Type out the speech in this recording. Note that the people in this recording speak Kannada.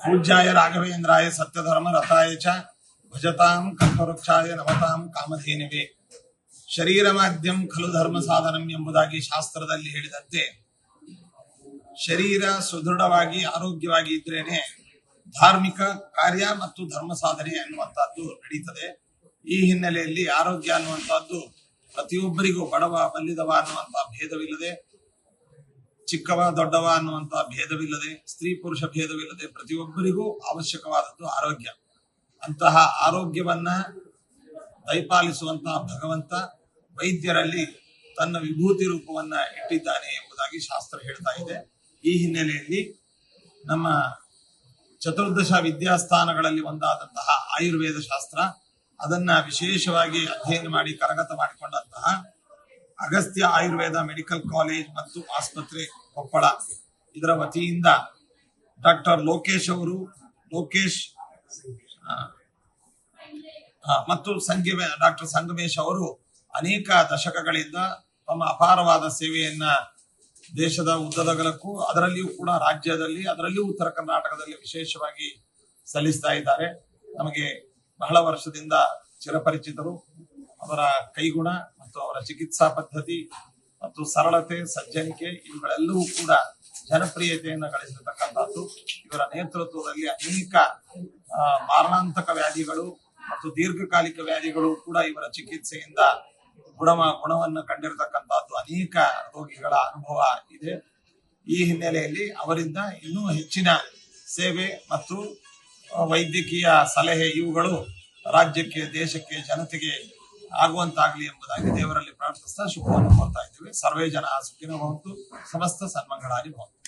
ಪೂಜ್ಯಾಯ ರಾಘವೇಂದ್ರಾಯ ಸತ್ಯಧರ್ಮ ರಥಾಯ ಚ ಭಜತಾಂ ಕಲ್ಪವೃಕ್ಷಾಯ ನಮತಾಂ ಕಾಮಧೇನವೇ. ಶರೀರ ಮಾಧ್ಯಂ ಖಲು ಧರ್ಮ ಸಾಧನಂ ಎಂಬುದಾಗಿ ಶಾಸ್ತ್ರದಲ್ಲಿ ಹೇಳಿದಂತೆ, ಶರೀರ ಸುದೃಢವಾಗಿ ಆರೋಗ್ಯವಾಗಿ ಇದ್ರೇನೆ ಧಾರ್ಮಿಕ ಕಾರ್ಯ ಮತ್ತು ಧರ್ಮ ಸಾಧನೆ ಅನ್ನುವಂತಹದ್ದು ನಡೀತದೆ. ಈ ಹಿನ್ನೆಲೆಯಲ್ಲಿ ಆರೋಗ್ಯ ಅನ್ನುವಂತಹದ್ದು ಪ್ರತಿಯೊಬ್ಬರಿಗೂ ಬಡವ ಬಲ್ಲಿದವ ಅನ್ನುವಂತಹ ಭೇದವಿಲ್ಲದೆ ಚಿಕ್ಕವ, ದೊಡ್ಡವ ಅನ್ನುವಂತ ಭೇದವಿಲ್ಲದೆ, ಸ್ತ್ರೀ ಪುರುಷ ಭೇದವಿಲ್ಲದೆ ಪ್ರತಿಯೊಬ್ಬರಿಗೂ ಅವಶ್ಯಕವಾದದ್ದು ಆರೋಗ್ಯ. ಅಂತಹ ಆರೋಗ್ಯವನ್ನ ದಯಪಾಲಿಸುವಂತಹ ಭಗವಂತ ವೈದ್ಯರಲ್ಲಿ ತನ್ನ ವಿಭೂತಿ ರೂಪವನ್ನ ಇಟ್ಟಿದ್ದಾನೆ ಎಂಬುದಾಗಿ ಶಾಸ್ತ್ರ ಹೇಳ್ತಾ ಇದೆ. ಈ ಹಿನ್ನೆಲೆಯಲ್ಲಿ ನಮ್ಮ ಚತುರ್ದಶ ವಿದ್ಯಾಸ್ಥಾನಗಳಲ್ಲಿ ಒಂದಾದಂತಹ ಆಯುರ್ವೇದ ಶಾಸ್ತ್ರ, ಅದನ್ನ ವಿಶೇಷವಾಗಿ ಅಧ್ಯಯನ ಮಾಡಿ ಕರಗತ ಮಾಡಿಕೊಂಡಂತಹ ಅಗಸ್ತ್ಯ ಆಯುರ್ವೇದ ಮೆಡಿಕಲ್ ಕಾಲೇಜ್ ಮತ್ತು ಆಸ್ಪತ್ರೆ ಕೊಪ್ಪಳ. ಇದರ ವತಿಯಿಂದ ಡಾಕ್ಟರ್ ಲೋಕೇಶ್ ಅವರು, ಲೋಕೇಶ್ ಮತ್ತು ಸಂಗಮೇ, ಡಾಕ್ಟರ್ ಸಂಗಮೇಶ್ ಅವರು ಅನೇಕ ದಶಕಗಳಿಂದ ತಮ್ಮ ಅಪಾರವಾದ ಸೇವೆಯನ್ನ ದೇಶದ ಉದ್ದದಗಲಕ್ಕೂ, ಅದರಲ್ಲಿಯೂ ಕೂಡ ರಾಜ್ಯದಲ್ಲಿ, ಅದರಲ್ಲಿಯೂ ಉತ್ತರ ಕರ್ನಾಟಕದಲ್ಲಿ ವಿಶೇಷವಾಗಿ ಸಲ್ಲಿಸ್ತಾ ಇದ್ದಾರೆ. ನಮಗೆ ಬಹಳ ವರ್ಷದಿಂದ ಚಿರಪರಿಚಿತರು, ಅವರ ಕೈಗುಣ ಮತ್ತು ಅವರ ಚಿಕಿತ್ಸಾ ಪದ್ಧತಿ ಮತ್ತು ಸರಳತೆ, ಸಜ್ಜನಿಕೆ ಇವುಗಳೆಲ್ಲವೂ ಕೂಡ ಜನಪ್ರಿಯತೆಯನ್ನು ಗಳಿಸಿರ್ತಕ್ಕಂಥದ್ದು ಇವರ ನೇತೃತ್ವದಲ್ಲಿ ಅನೇಕ ಮಾರಣಾಂತಕ ವ್ಯಾಧಿಗಳು ಮತ್ತು ದೀರ್ಘಕಾಲಿಕ ವ್ಯಾಧಿಗಳು ಕೂಡ ಇವರ ಚಿಕಿತ್ಸೆಯಿಂದ ಗುಣಮ, ಗುಣವನ್ನು ಕಂಡಿರತಕ್ಕಂಥದ್ದು. ಅನೇಕ ರೋಗಿಗಳ ಅನುಭವ ಇದೆ. ಈ ಹಿನ್ನೆಲೆಯಲ್ಲಿ ಅವರಿಂದ ಇನ್ನೂ ಹೆಚ್ಚಿನ ಸೇವೆ ಮತ್ತು ವೈದ್ಯಕೀಯ ಸಲಹೆ ಇವುಗಳು ರಾಜ್ಯಕ್ಕೆ, ದೇಶಕ್ಕೆ, ಜನತೆಗೆ ಆಗುವಂತಾಗ್ಲಿ ಎಂಬುದಾಗಿ ದೇವರಲ್ಲಿ ಪ್ರಾರ್ಥಿಸ್ತಾ ಶುಭವನ್ನು ಕೋರ್ತಾ ಇದ್ದೇವೆ. ಸರ್ವೇ ಜನ ಸುಖಿನ ಭವಂತು ಸಮಸ್ತ ಸನ್ಮಂಗಳಾಗಿ ಭವಂತು.